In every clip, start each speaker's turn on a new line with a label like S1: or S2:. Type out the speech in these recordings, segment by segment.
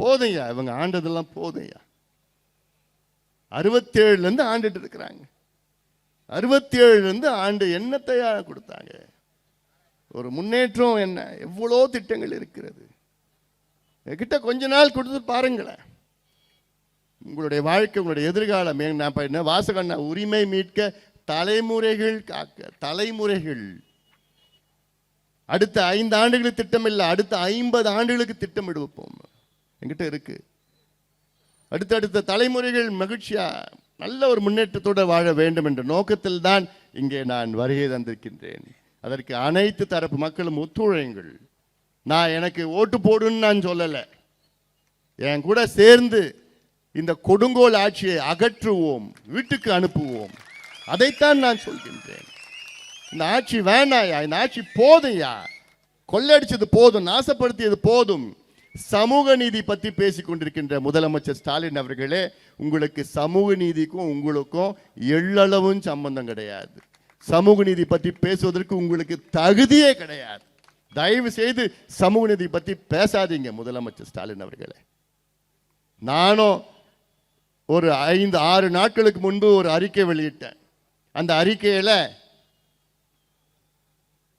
S1: போதையா? இவங்க ஆண்டதெல்லாம் போதையா? அறுபத்தேழுலேருந்து ஆண்டுட்டு இருக்கிறாங்க. அறுபத்தேழுலேருந்து ஆண்டு என்னத்தையா கொடுத்தாங்க? ஒரு முன்னேற்றம் என்ன? எவ்வளோ திட்டங்கள் இருக்கிறது? என்கிட்ட கொஞ்ச நாள் கொடுத்து பாருங்களேன். உங்களுடைய வாழ்க்கை உங்களுடைய எதிர்காலம் நான் இப்ப என்ன வாசகண்ணா உரிமை மீட்க தலைமுறைகள் காக்க தலைமுறைகள். அடுத்த ஐந்து ஆண்டுகளுக்கு திட்டமில்லை அடுத்த ஐம்பது ஆண்டுகளுக்கு திட்டமிடுவோம். என்கிட்ட இருக்கு. அடுத்தடுத்த தலைமுறைகள் மகிழ்ச்சியா நல்ல ஒரு முன்னேற்றத்தோடு வாழ வேண்டும் என்ற நோக்கத்தில் தான் இங்கே நான் வருகை தந்திருக்கின்றேன். அதற்கு அனைத்து தரப்பு மக்களும் ஒத்துழையுங்கள். நான் எனக்கு ஓட்டு போடுன்னு நான் சொல்லலை. என் கூட சேர்ந்து இந்த கொடுங்கோல் ஆட்சியை அகற்றுவோம் வீட்டுக்கு அனுப்புவோம். அதைத்தான் நான் சொல்கின்றேன். இந்த ஆட்சி வேணாயா? இந்த ஆட்சி போதையா கொள்ளடிச்சது போதும் நாசப்படுத்தியது போதும். சமூக நீதி பற்றி பேசிக் கொண்டிருக்கின்ற முதலமைச்சர் ஸ்டாலின் அவர்களே உங்களுக்கு சமூக நீதிக்கும் உங்களுக்கும் எள்ளளவும் சம்பந்தம் கிடையாது. சமூக நீதி பற்றி பேசுவதற்கு உங்களுக்கு தகுதியே கிடையாது. தயவு செய்து சமூக நீதி பற்றி பேசாதீங்க முதலமைச்சர் ஸ்டாலின் அவர்களே. நானும் ஒரு ஐந்து ஆறு நாட்களுக்கு முன்பு ஒரு அறிக்கை வெளியிட்டேன். அந்த அறிக்கையில்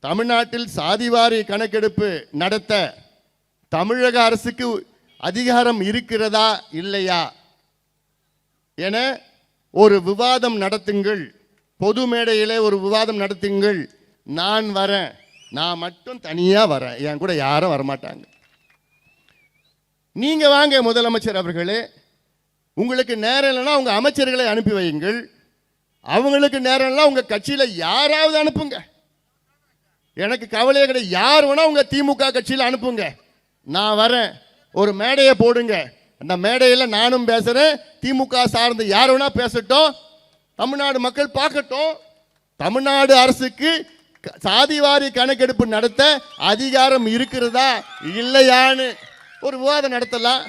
S1: தமிழ்நாட்டில் சாதிவாரி கணக்கெடுப்பு நடத்த தமிழக அரசுக்கு அதிகாரம் இருக்கிறதா இல்லையா? என ஒரு விவாதம் நடத்துங்கள். பொது மேடையிலே ஒரு விவாதம் நடத்துங்கள். நான் வரேன். நான் மட்டும் தனியாக வரேன். என் கூட யாரும் வரமாட்டாங்க. நீங்கள் வாங்க முதலமைச்சர் அவர்களே. உங்களுக்கு நேரம் இல்லைன்னா உங்கள் அமைச்சர்களை அனுப்பி வையுங்கள். அவங்களுக்கு நேரம் இல்லைன்னா உங்கள் கட்சியில் யாராவது அனுப்புங்க. எனக்கு கவலையே கிடையாது. யார் வேணால் உங்கள் திமுக கட்சியில் அனுப்புங்க. நான் வரேன். ஒரு மேடையை போடுங்க. அந்த மேடையில் நானும் பேசுகிறேன் திமுக சார்ந்து யார் வேணால் பேசட்டும். தமிழ்நாடு மக்கள் பார்க்கட்டும். தமிழ்நாடு அரசுக்கு சாதிவாரி கணக்கெடுப்பு நடத்த அதிகாரம் இருக்கிறதா? இல்லையான்னு ஒரு விவாதம் நடத்தலாம்.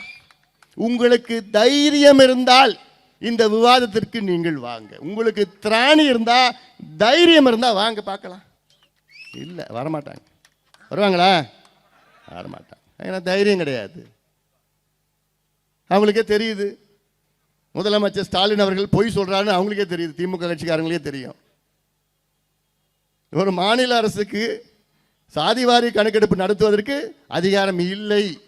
S1: உங்களுக்கு தைரியம் இருந்தால் இந்த விவாதத்திற்கு நீங்கள் வாங்க. உங்களுக்கு திராணி இருந்தால் தைரியம் இருந்தால் வாங்க பார்க்கலாம். இல்லை வரமாட்டாங்க. வருவாங்களா? வரமாட்டாங்க. ஏன்னா தைரியம் கிடையாது. அவங்களுக்கே தெரியுது. முதலமைச்சர் ஸ்டாலின் அவர்கள் பொய் சொல்கிறாருன்னு அவங்களுக்கே தெரியுது. திமுக கட்சிக்காரங்களே தெரியும். ஒரு மாநில அரசுக்கு சாதிவாரி கணக்கெடுப்பு நடத்துவதற்கு அதிகாரம் இல்லை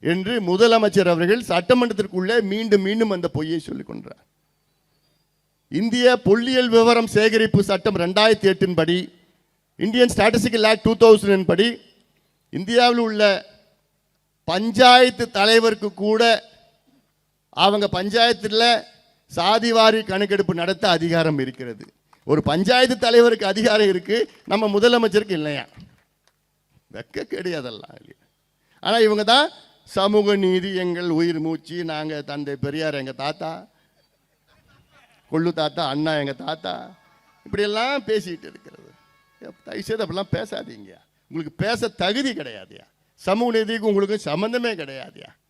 S1: என்று முதலமைச்சர் அவர்கள் சட்டமன்றத்திற்குள்ளே மீண்டும் மீண்டும் அந்த பொய்யை சொல்லிக் கொண்டார். இந்திய புள்ளியியல் விவரம் சேகரிப்பு சட்டம் ரெண்டாயிரத்தி எட்டின் படி Indian statistical act two thousand படி இந்தியாவில் உள்ள பஞ்சாயத்து தலைவருக்கு கூட அவங்க பஞ்சாயத்தில் சாதிவாரி கணக்கெடுப்பு நடத்த அதிகாரம் இருக்கிறது. ஒரு பஞ்சாயத்து தலைவருக்கு அதிகாரம் இருக்குது நம்ம முதலமைச்சருக்கு இல்லையா? வெக்க கிடையாதெல்லாம் இல்லையா? ஆனால் இவங்க தான் சமூக நீதி எங்கள் உயிர் மூச்சு நாங்கள் தந்தை பெரியார் எங்கள் தாத்தா கொள்ளு தாத்தா அண்ணா எங்கள் தாத்தா இப்படியெல்லாம் பேசிக்கிட்டு இருக்கிறது. தயவுசெய்து அப்படிலாம் பேசாதீங்க உங்களுக்கு பேச தகுதி கிடையாதுயா சமூக நீதிக்கு உங்களுக்கு சம்மந்தமே கிடையாதுயா?